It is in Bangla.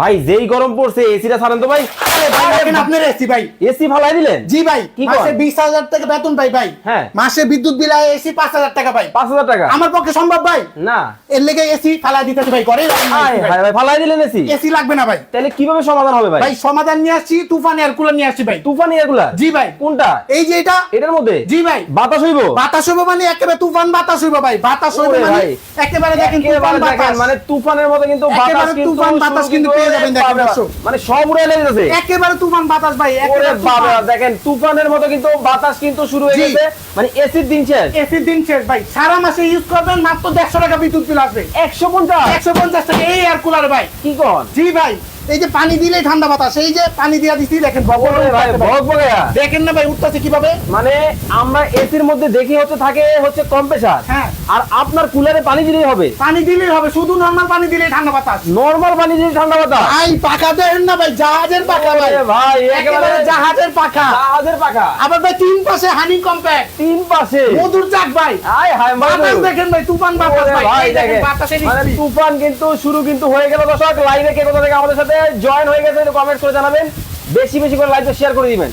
ভাই যেই গরম পড়ছে এসিটা ছাড়েন তো ভাই। আপনার এসি ভাই। এসি ফালাই দিলেন? জি ভাই মাসে বিশ হাজার টাকা বেতন পাই ভাই। হ্যাঁ। মাসে বিদ্যুৎ বিল আয় এসি পাঁচ হাজার টাকা পাই পাঁচ হাজার টাকা? আমার পক্ষে সম্ভব ভাই। না। এর লেগে এসি ফালা দিতেছে ভাই করে ভাই। ফালাই দিলেন এসি এসি লাগবে না ভাই। তাহলে কীভাবে সমাধান হবে ভাই? ভাই সমাধান নিয়ে আসছি তুফান এয়ার কুলার নিয়ে আসছি ভাই। তুফানি জি ভাই। কোনটা? এই যে এটা। এটার মধ্যে? জি ভাই। বাতাস হইব? বাতাস হইব মানে একেবারে তুফান বাতাস হইব ভাই। বাতাস হইব মানে ভাই। একেবারে দেখেন তুফান বাতাস। মানে তুফানের মতো কিন্তু বাতাস তুফান বাতাস কিন্তু পেয়ে যাবেন দেখেন দর্শক। মানে সব উড়ে লেগেছে একেবারে তুফান বাতাস ভাই একেবারে বাবা দেখেন তুফানের মতো কিন্তু বাতাস কিন্তু শুরু হয়ে গেছে। মানে এসির দিন শেষ। এসির দিন শেষ ভাই। সারা মাসে ইউজ করবেন মাত্র দেড়শো টাকা বিদ্যুৎ বিল আসবে। একশো পঞ্চাশ। একশো পঞ্চাশ টাকা এই এয়ার কুলার ভাই। কি কন? জি ভাই। এই যে পানি দিলেই ঠান্ডা বাতাস এই যে পানি দিয়া দিচ্ছি দেখেন। দেখেন না ভাই উঠতেছে কীভাবে? মানে আমরা এসির মধ্যে দেখি হচ্ছে থাকে হচ্ছে কম্প্রেসার হ্যাঁ। আর আপনার কুলারে পানি দিলেই হবে। পানি দিলেই হবে শুধু নর্মাল পানি দিলেই ঠান্ডা বাতাস। নরমাল পানি দিলে ঠান্ডা বাতাস। ভাই পাখা দেন না ভাই জাহাজের পাখা ভাই। ভাই একেবারে জাহাজের পাখা। জাহাজের পাখা। আবার ভাই তিন পাশে হানি কম্প্যাক্ট তিন পাশে। মধুর চাক ভাই। আয় হায় বাতাস। দেখেন ভাই তুফান বাতাস ভাই। দেখেন বাতাসের মানে তুফান কিন্তু শুরু কিন্তু হয়ে গেল দর্শক লাইভে কে কোথা থেকে আমাদের সাথে জয়েন হয়ে গেছে কমেন্ট করে জানাবেন। বেশি বেশি করে লাইভে শেয়ার করে দিবেন।